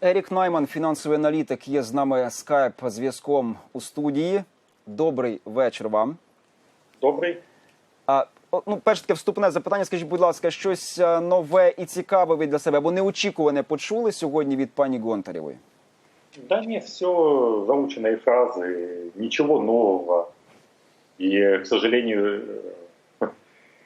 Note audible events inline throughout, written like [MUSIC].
Ерік Найман, фінансовий аналітик, є з нами скайп зв'язком у студії. Добрий вечір вам. Добрий. А о, ну, перше таке вступне запитання. Скажіть, будь ласка, щось е, нове і цікаве ви для себе або неочікуване почули сьогодні від пані Гонтарєвої? Да нет, все заученные фразы, ничего нового. И, к сожалению, э,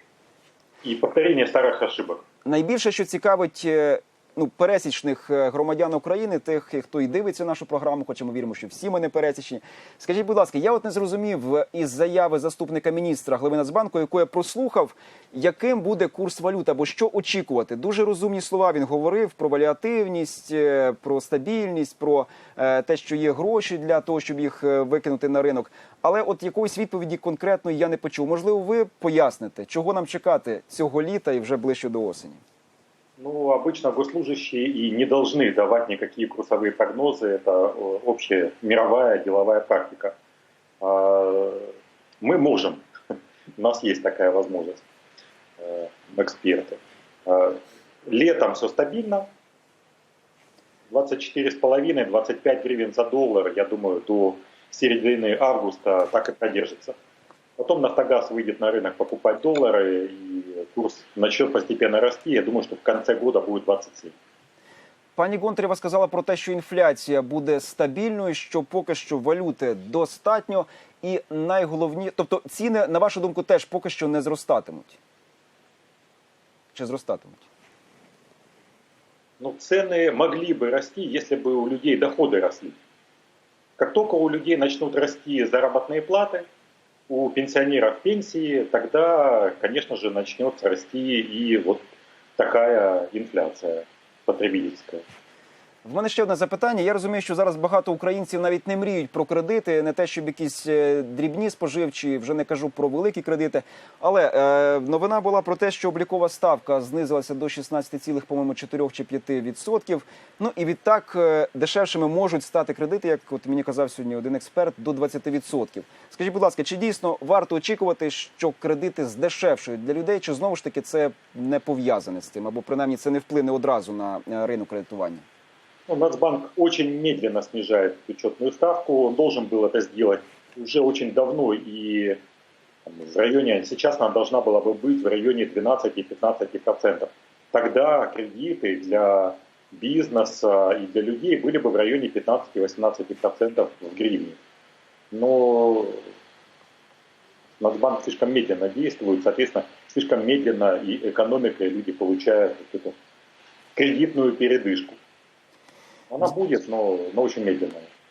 [LAUGHS] и повторение старых ошибок. Найбільше, що цікавить е, ну, пересічних е, громадян України, тих, хто і дивиться нашу програму, хоча ми віримо, що всі ми не пересічні. Скажіть, будь ласка, я от не зрозумів е, із заяви заступника міністра глави Нацбанку, яку я прослухав, яким буде курс валют або що очікувати. Дуже розумні слова він говорив про валіативність, е, про стабільність, про те, що є гроші для того, щоб їх викинути на ринок. Але от якоїсь відповіді конкретної я не почув. Можливо, ви поясните, чого нам чекати цього літа і вже ближче до осені. Ну, обычно госслужащие и не должны давать никакие курсовые прогнозы. Это э, общая мировая деловая практика. А, Мы можем. У нас есть такая возможность. э, Эксперты. А, Летом все стабильно. 24,5-25 гривен за доллар, я думаю, до середины августа так и продержится. Потом Нафтогаз выйдет на рынок покупать доллары, и курс начнет постепенно расти. Я думаю, что в конце года будет 27. Пані Гонтарєва сказала про те, що інфляція буде стабільною, що поки що валюти достатньо, і найголовніше, тобто ціни, на вашу думку, теж поки що не зростатимуть. Чи зростатимуть? Но цены могли бы расти, если бы у людей доходы росли. Как только у людей начнут расти заработные платы, у пенсионеров пенсии, тогда, конечно же, начнет расти и вот такая инфляция потребительская. В мене ще одне запитання. Я розумію, що зараз багато українців навіть не мріють про кредити, не те, щоб якісь е, дрібні споживчі, вже не кажу про великі кредити. Але е, новина була про те, що облікова ставка знизилася до 16, по-моєму, 4 чи 5 відсотків. Ну і відтак е, дешевшими можуть стати кредити, як от мені казав сьогодні один експерт, до 20 відсотків. Скажіть, будь ласка, чи дійсно варто очікувати, що кредити здешевшують для людей, чи знову ж таки це не пов'язане з тим, або принаймні це не вплине одразу на е, ринок кредитування? Ну, Нацбанк очень медленно снижает учетную ставку. Он должен был это сделать уже очень давно и в районе, сейчас она должна была бы быть в районе 12-15%. Тогда кредиты для бизнеса и для людей были бы в районе 15-18% в гривне. Но Нацбанк слишком медленно действует, соответственно, слишком медленно и экономика, и люди получают вот эту кредитную передышку. Она будет, но, но очень медленно.